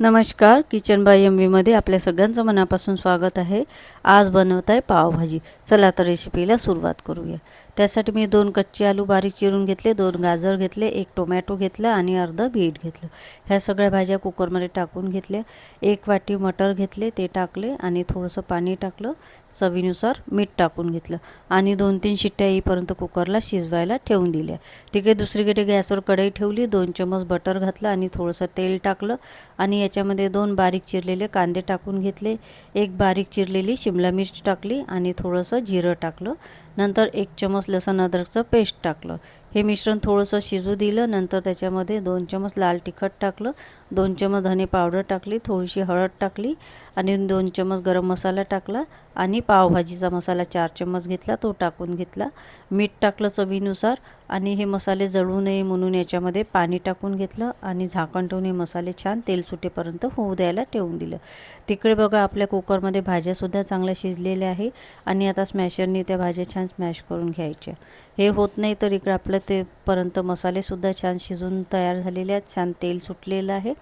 नमस्कार kitchen bye M व्हीमध्ये आपल्या सगळ्यांचं मनापासून स्वागत आहे. आज बनवत आहे पावभाजी. चला तर रेसिपीला सुरुवात करूया. त्यासाठी मी दोन कच्चे आलू बारीक चिरून घेतले दोन गाजर घेतले एक टोमॅटो घेतला आणि अर्धं बीट घेतलं. ह्या सगळ्या भाज्या कुकरमध्ये टाकून घेतल्या. एक वाटी मटर घेतले ते टाकले आणि थोडंसं पाणी टाकलं. चवीनुसार मीठ टाकून घेतलं आणि दोन तीन शिट्ट्या येईपर्यंत कुकरला शिजवायला ठेवून दिल्या. तिकडे दुसरीकडे गॅसवर कढई ठेवली दोन चमच बटर घातलं आणि थोडंसं तेल टाकलं आणि याच्यामध्ये दोन बारीक चिरलेले कांदे टाकून घेतले. एक बारीक चिरलेली शिमला मिरची टाकली आणि थोडंसं जिरं टाकलं. नंतर एक चमच लसण अद्रकचं पेस्ट टाकलं. हे मिश्रण थोडंसं शिजू दिलं नंतर त्याच्यामध्ये दोन चमच लाल तिखट टाकलं दोन चमच धने पावडर टाकली थोडीशी हळद टाकली आणि दोन चमच गरम मसाला टाकला आणि पावभाजीचा मसाला चार चमच घेतला तो टाकून घेतला. मीठ टाकलं चवीनुसार आणि हे मसाले जळू नये म्हणून याच्यामध्ये पाणी टाकून घेतलं आणि झाकण ठेवून हे मसाले छान तेल सुटेपर्यंत होऊ द्यायला ठेवून दिलं. तिकडे बघा आपल्या कुकरमध्ये भाज्यासुद्धा चांगल्या शिजलेल्या आहे आणि आता स्मॅशरने त्या भाज्या छान स्मॅश करून घ्यायच्या. हे होत नाही तर इकडे आपलं होतेपर्यंत मसालेसुद्धा छान शिजून तयार झालेले आहेत. छान तेल सुटलेलं आहे.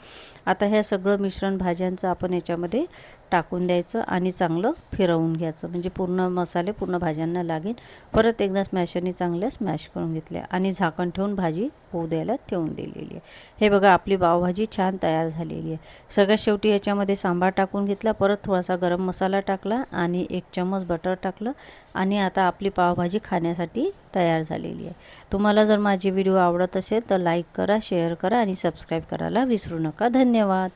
आता हे सगळं मिश्रण भाज्यांचं आपण याच्यामध्ये टाकून द्यायचं आणि चांगलं फिरवून घ्यायचं. म्हणजे पूर्ण मसाले पूर्ण भाज्यांना लागेल परत एकदा स्मॅशरने चांगल्या स्मॅश करून घेतल्या. आणि झाकण ठेवून भाजी होऊ द्यायला ठेवून दिलेली आहे. हे बघा आपली पावभाजी छान तयार झालेली आहे. सगळ्यात शेवटी याच्यामध्ये सांबार टाकून घेतला परत थोडासा गरम मसाला टाकला आणि एक चम्मच बटर टाकलं आणि आता आपली पावभाजी खाण्यासाठी तयार झालेली आहे. तुम्हाला जर माझी व्हिडिओ आवडत असेल तर लाईक करा शेअर करा आणि सबस्क्राईब करायला विसरू नका. धन्यवाद.